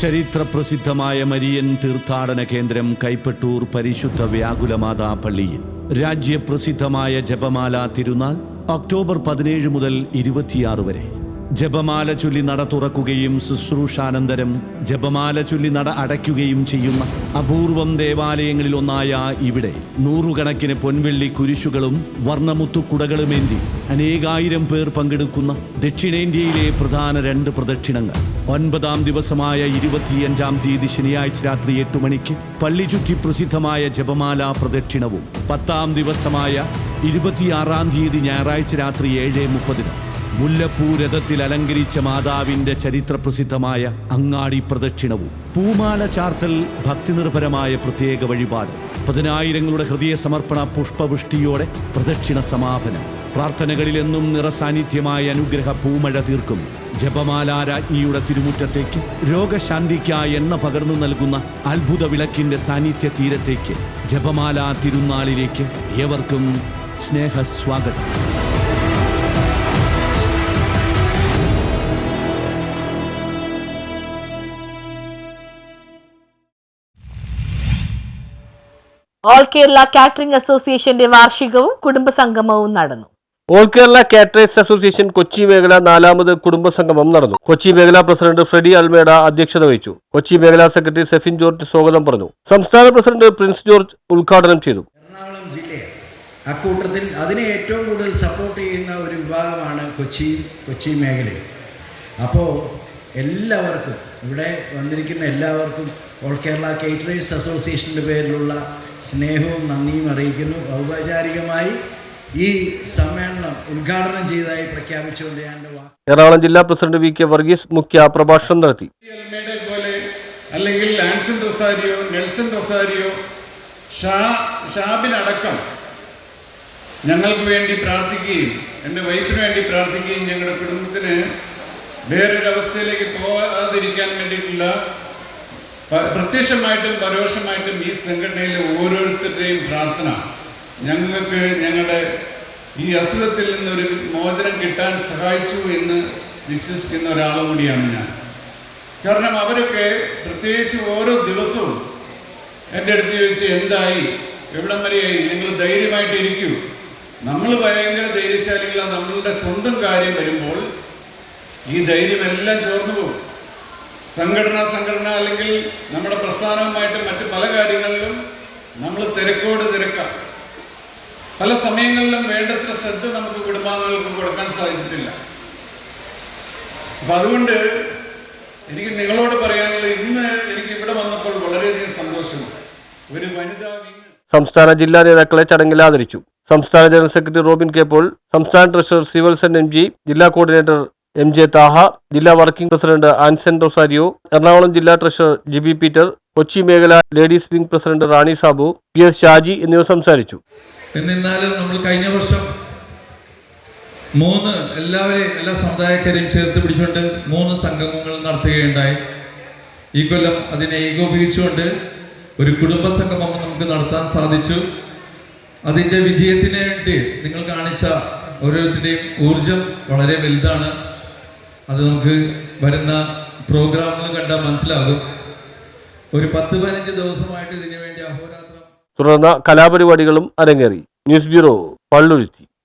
ചരിത്രപ്രസിദ്ധമായ മരിയൻ തീർത്ഥാടന കേന്ദ്രം കൈപ്പട്ടൂർ പരിശുദ്ധ വ്യാകുലമാതാ പള്ളിയിൽ രാജ്യപ്രസിദ്ധമായ ജപമാല തിരുനാൾ ഒക്ടോബർ പതിനേഴ് മുതൽ ഇരുപത്തിയാറ് വരെ. ജപമാല ചൊല്ലി നട തുറക്കുകയും ശുശ്രൂഷാനന്തരം ജപമാല ചൊല്ലി നട അടയ്ക്കുകയും ചെയ്യുന്ന അപൂർവം ദേവാലയങ്ങളിൽ ഒന്നായ ഇവിടെ നൂറുകണക്കിന് പൊൻവെള്ളി കുരിശുകളും വർണമുത്തുക്കുടകളുമേന്തി അനേകായിരം പേർ പങ്കെടുക്കുന്ന ദക്ഷിണേന്ത്യയിലെ പ്രധാന രണ്ട് പ്രദക്ഷിണങ്ങൾ. ഒൻപതാം ദിവസമായ ഇരുപത്തിയഞ്ചാം തീയതി ശനിയാഴ്ച രാത്രി എട്ട് മണിക്ക് പള്ളി ചുറ്റി പ്രസിദ്ധമായ ജപമാല പ്രദക്ഷിണവും. പത്താം ദിവസമായ ഇരുപത്തിയാറാം തീയതി ഞായറാഴ്ച രാത്രി ഏഴ് മുപ്പതിന് മുല്ലപ്പൂ രഥത്തിൽ അലങ്കരിച്ച മാതാവിന്റെ ചരിത്രപ്രസിദ്ധമായ അങ്ങാടി പ്രദക്ഷിണവും. പൂമാല ചാർത്തൽ ഭക്തിനിർഭരമായ പ്രത്യേക വഴിപാട്. പതിനായിരങ്ങളുടെ ഹൃദയ സമർപ്പണ പുഷ്പവൃഷ്ടിയോടെ പ്രദക്ഷിണ സമാപനം. പ്രാർത്ഥനകളിലെന്നും നിറസാന്നിധ്യമായ അനുഗ്രഹ പൂമഴ തീർക്കും. ജപമാലാരാജ്ഞിയുടെ തിരുമുറ്റത്തേക്ക് രോഗശാന്തിക്കായി എണ്ണ പകർന്നു നൽകുന്ന അത്ഭുത വിളക്കിന്റെ സാന്നിധ്യ തീരത്തേക്ക് ജപമാല തിരുനാളിലേക്ക് ഏവർക്കും സ്നേഹസ്വാഗതം. ഓൾ കേരള കാറ്ററിംഗ് അസോസിയേഷന്റെ വാർഷികവും കുടുംബസംഗമവും നടന്നു. All Kerala caterers association Kochi മേഖല നാലാമത് കുടുംബ സംഗമം നടന്നു. കൊച്ചി മേഖലാ പ്രസിഡന്റ് ഫ്രെഡി അൽമേഡ അധ്യക്ഷത വഹിച്ചു. കൊച്ചി മേഖലാ സെക്രട്ടറി സെഫിൻ ജോർജ് സ്വാഗതം പറഞ്ഞു. സംസ്ഥാന പ്രസിഡന്റ് പ്രിൻസ് ജോർജ് ഉദ്ഘാടനം ചെയ്തു. എറണാകുളം ജില്ലയെ അക്കൂട്ടത്തിൽ അതിനെ ഏറ്റവും കൂടുതൽ സപ്പോർട്ട് ചെയ്യുന്ന ഒരു വിഭാഗമാണ് കൊച്ചി കൊച്ചി മേഖലയിൽ. അപ്പോൾ എല്ലാവർക്കും ഇവിടെ വന്നിരിക്കുന്ന എല്ലാവർക്കും ഓൾ കേരള കേറ്ററേഴ്സ് അസോസിയേഷന്റെ പേരിലുള്ള സ്നേഹവും നന്ദിയും അറിയിക്കുന്നു. ഔപചാരികമായി ഈ സമ്മേളനം ഉദ്ഘാടനം ചെയ്തതായി പ്രഖ്യാപിച്ചുകൊണ്ട് ഞാൻ എറണാകുളം ജില്ലാ പ്രസിഡന്റ് വി കെ വർഗീസ് മുഖ്യ പ്രഭാഷണം നടത്തി. അൽമേഡെ പോലെ അല്ലെങ്കിൽ ലാൻസൺ റൊസാരിയോ നെൽസൺ റൊസാരിയോ ഷാ ഷാബിനടക്കം ഞങ്ങൾക്ക് വേണ്ടി പ്രാർത്ഥിക്കുകയും എന്റെ വൈഫിന് വേണ്ടി പ്രാർത്ഥിക്കുകയും ഞങ്ങളുടെ കുടുംബത്തിന് വേറൊരവസ്ഥയിലേക്ക് പോകാതിരിക്കാൻ വേണ്ടിയിട്ടുള്ള പ്രത്യക്ഷമായിട്ടും പരോക്ഷമായിട്ടും ഈ സംഘടനയിലെ ഓരോരുത്തരുടെയും പ്രാർത്ഥന. ഞങ്ങൾക്ക് ഞങ്ങളുടെ ഈ അസുഖത്തിൽ നിന്നൊരു മോചനം കിട്ടാൻ സഹായിച്ചു എന്ന് വിശ്വസിക്കുന്ന ഒരാളും കൂടിയാണ് ഞാൻ. കാരണം അവരൊക്കെ പ്രത്യേകിച്ച് ഓരോ ദിവസവും എന്റെ അടുത്ത് ചോദിച്ച് എന്തായി? എവിടം വരെയായി? നിങ്ങൾ ധൈര്യമായിട്ട് ഇരിക്കൂ. നമ്മൾ ഭയങ്കര ധൈര്യശാലികളാണ് നമ്മളുടെ സ്വന്തം കാര്യം വരുമ്പോൾ ഈ ധൈര്യമെല്ലാം ചോർന്നു പോകും. സംഘടന സംഘടന അല്ലെങ്കിൽ നമ്മുടെ പ്രസ്ഥാനവുമായിട്ട് മറ്റ് പല കാര്യങ്ങളിലും നമ്മൾ തിരക്കോട് തിരക്കാം. പല സമയങ്ങളിലും വേണ്ടത്ര ശ്രദ്ധ നമുക്ക് കുടുംബാംഗങ്ങൾക്ക് കൊടുക്കാൻ സാധിച്ചിട്ടില്ല. അപ്പം അതുകൊണ്ട് എനിക്ക് നിങ്ങളോട് പറയാനുള്ളത് ഇന്ന് എനിക്ക് ഇവിടെ വന്നപ്പോൾ വളരെയധികം സന്തോഷമുണ്ട്. ഒരു വനിതാ സംസ്ഥാന ജില്ലാ നേതാക്കളെ ചടങ്ങിൽ ആദരിച്ചു. സംസ്ഥാന general secretary Robin K Paul സംസ്ഥാന ട്രഷറർ സിവൽസൻ എം ജി ജില്ലാ കോർഡിനേറ്റർ എം ജെ താഹ ജില്ലാ working president Anson Rosario Ernakulam ജില്ലാ ട്രഷറർ ജിബി പീറ്റർ കൊച്ചി മേഖല ladies wing president Rani Sabu P S Shaji എന്നിവർ സംസാരിച്ചു. എന്നിരുന്നാലും നമ്മൾ കഴിഞ്ഞ വർഷം മൂന്ന് എല്ലാവരെയും എല്ലാ സമുദായക്കാരെയും ചേർത്ത് പിടിച്ചുകൊണ്ട് മൂന്ന് സംഗമങ്ങൾ നടത്തുകയുണ്ടായി. ഈ കൊല്ലം അതിനെ ഏകോപിപ്പിച്ചുകൊണ്ട് ഒരു കുടുംബ സംഗമം നമുക്ക് നടത്താൻ സാധിച്ചു. അതിന്റെ വിജയത്തിന് വേണ്ടി നിങ്ങൾ കാണിച്ച ഓരോരുത്തരുടെയും ഊർജം വളരെ വലുതാണ്. അത് നമുക്ക് വരുന്ന പ്രോഗ്രാമുകൾ കണ്ടാൽ മനസ്സിലാകും. ഒരു പത്ത് പതിനഞ്ച് ദിവസമായിട്ട് ഇതിനു വേണ്ടി അഹോരാത്രം തുടർന്ന് കലാപരിപാടികളും അരങ്ങേറി. News bureau Palluruthi.